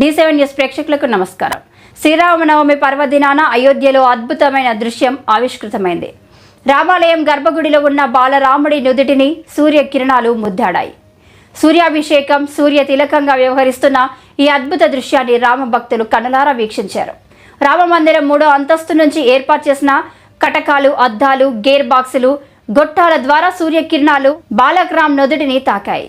D seven news ప్రేక్షకులకు నమస్కారం. శ్రీరామనవమి పర్వదినాన అయోధ్యలో అద్భుతమైన దృశ్యం ఆవిష్కృతమైంది. రామాలయం గర్భగుడిలో ఉన్న బాలరాముడి నుదుటిని సూర్య కిరణాలు ముద్దాడాయి. సూర్యాభిషేకం సూర్య తిలకంగా వ్యవహరిస్తున్న ఈ అద్భుత దృశ్యాన్ని రామ భక్తులు కనులారా వీక్షించారు. రామ మందిరం మూడో అంతస్తు నుంచి ఏర్పాటు చేసిన కటకాలు అద్దాలు గేర్ బాక్సులు గొట్టాల ద్వారా సూర్యకిరణాలు బాలక్రామ్ నుదుటిని తాకాయి.